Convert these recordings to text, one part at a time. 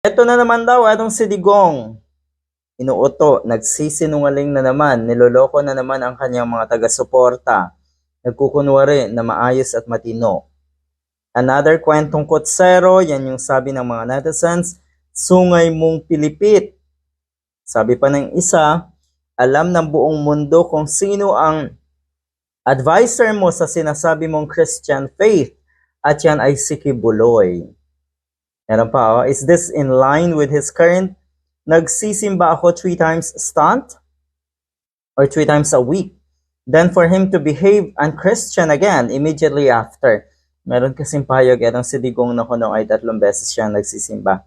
Ito na naman daw, itong si Digong. Inuuto, nagsisinungaling na naman, niloloko na naman ang kanyang mga taga-suporta. Nagkukunwari na maayos at matino. Another kwentong kutsero, yan yung sabi ng mga netizens, sungay mong pilipit. Sabi pa ng isa, alam ng buong mundo kung sino ang advisor mo sa sinasabi mong Christian faith at yan ay si Kibuloy. Meron pa, oh, is this in line with his current nagsisimba ako three times stunt or three times a week? Then for him to behave unchristian again immediately after. Meron kasing payag etong si Digong na kuno ay tatlong beses siya nagsisimba.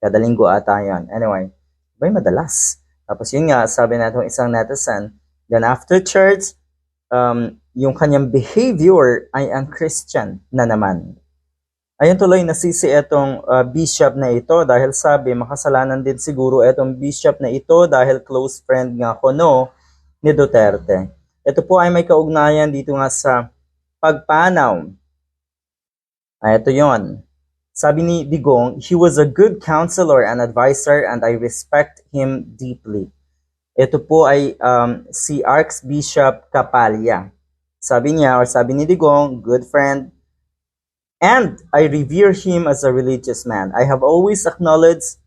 Kada linggo ata yun. Anyway, bay madalas. Tapos yun nga, sabi na itong isang netizen, then after church, um, yung kanyang behavior ay unchristian na naman. Ayun tuloy nasisi itong uh, bishop na ito dahil sabi makasalanan din siguro itong bishop na ito dahil close friend nga kuno ni Duterte. Ito po ay may kaugnayan dito nga sa pagpanaw. Ay, ito yon. Sabi ni Digong, he was a good counselor and advisor and I respect him deeply. Ito po ay um, si Archbishop Kapalya. Sabi niya, or sabi ni Digong, good friend, and I revere him as a religious man. I have always acknowledged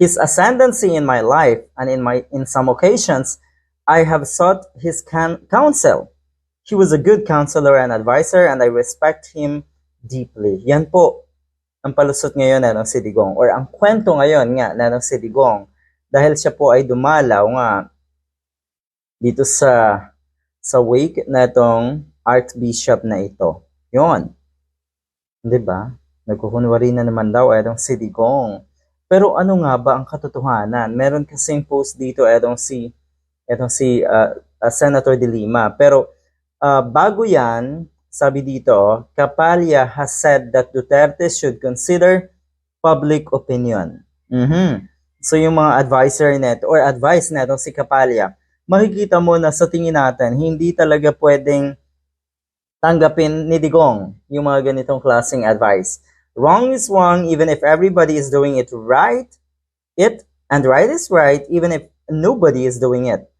his ascendancy in my life, and in my in some occasions, I have sought his counsel. He was a good counselor and advisor, and I respect him deeply. Yan po ang palusot ngayon na ng si Digong, or ang kwento ngayon nga na ng si dahil siya po ay dumalaw nga dito sa sa wake na itong Archbishop na ito. Yon. 'Di ba? Nagkukunwari na naman daw itong si Digong. Pero ano nga ba ang katotohanan? Meron kasing post dito itong si itong si uh, uh, Senator De Lima. Pero uh, bago 'yan, sabi dito, Kapalya has said that Duterte should consider public opinion. Mhm. So yung mga advisor net or advice netong si Kapalya, makikita mo na sa tingin natin, hindi talaga pwedeng tanggapin ni Digong yung mga ganitong klaseng advice. Wrong is wrong even if everybody is doing it right. It and right is right even if nobody is doing it.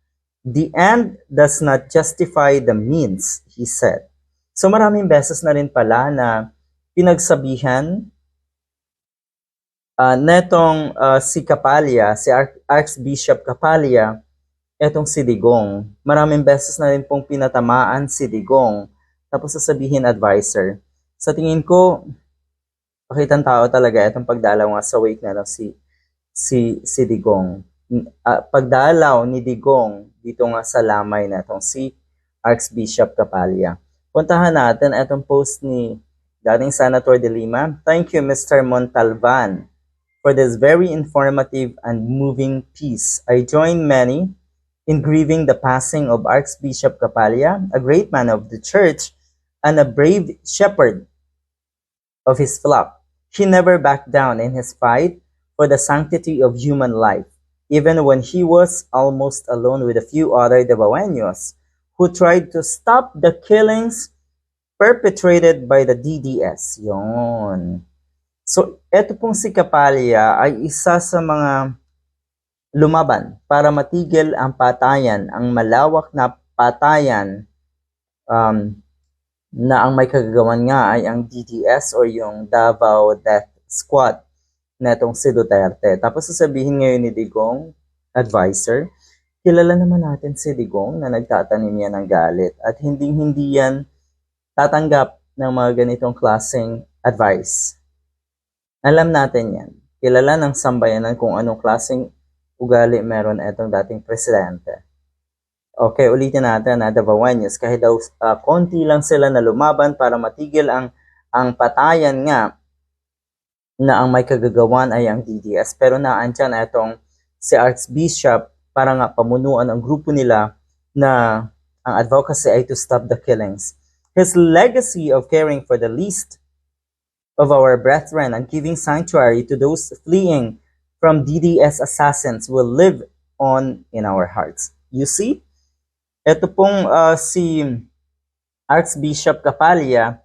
The end does not justify the means, he said. So maraming beses na rin pala na pinagsabihan uh, netong uh, si Kapalya, si Arch- Archbishop Kapalya, etong si Digong. Maraming beses na rin pong pinatamaan si Digong tapos sasabihin advisor. Sa tingin ko, pakitang tao talaga itong pagdalaw nga sa wake na lang si, si, si Digong. Uh, pagdalaw ni Digong dito nga sa lamay na itong si Archbishop Kapalya. Puntahan natin itong post ni dating Senator De Lima. Thank you, Mr. Montalvan, for this very informative and moving piece. I join many in grieving the passing of Archbishop Kapalya, a great man of the church and a brave shepherd of his flock. He never backed down in his fight for the sanctity of human life, even when he was almost alone with a few other Debaweños who tried to stop the killings perpetrated by the DDS. Yon. So, eto pong si Kapalya ay isa sa mga lumaban para matigil ang patayan, ang malawak na patayan um, na ang may kagagawan nga ay ang DDS or yung Davao Death Squad na itong si Duterte. Tapos sasabihin ngayon ni Digong, advisor, kilala naman natin si Digong na nagtatanim yan ng galit at hindi hindi yan tatanggap ng mga ganitong klaseng advice. Alam natin yan. Kilala ng sambayanan kung anong klaseng ugali meron itong dating presidente. Okay, ulitin natin na Davaoenos kahit daw uh, konti lang sila na lumaban para matigil ang ang patayan nga na ang may kagagawan ay ang DDS. Pero naandyan itong si Archbishop para nga pamunuan ang grupo nila na ang advocacy ay to stop the killings. His legacy of caring for the least of our brethren and giving sanctuary to those fleeing from DDS assassins will live on in our hearts. You see, ito pong uh, si Archbishop Kapalya,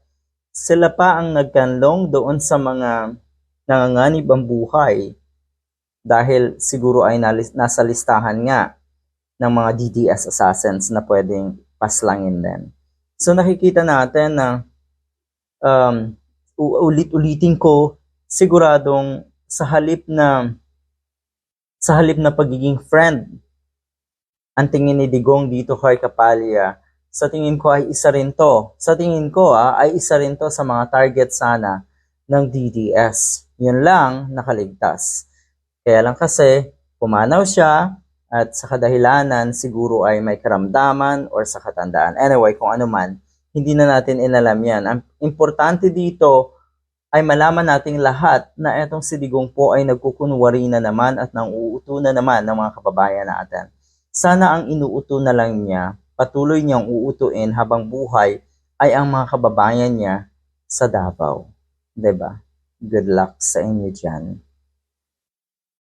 sila pa ang nagkanlong doon sa mga nanganganib ang buhay dahil siguro ay nasa listahan nga ng mga DDS assassins na pwedeng paslangin din. So nakikita natin na um, ulit-ulitin ko siguradong sa halip na sa halip na pagiging friend ang tingin ni Digong dito kay Kapalya sa tingin ko ay isa rin to. Sa tingin ko ah, ay isa rin to sa mga target sana ng DDS yun lang nakaligtas. Kaya lang kasi pumanaw siya at sa kadahilanan siguro ay may karamdaman or sa katandaan. Anyway kung ano man hindi na natin inalam yan. Ang importante dito ay malaman nating lahat na etong si Digong po ay nagkukunwari na naman at nang uuto na naman ng mga kababayan natin. Sana ang inuuto na lang niya, patuloy niyang uutuin habang buhay ay ang mga kababayan niya sa Davao. ba? Good luck sa inyo dyan.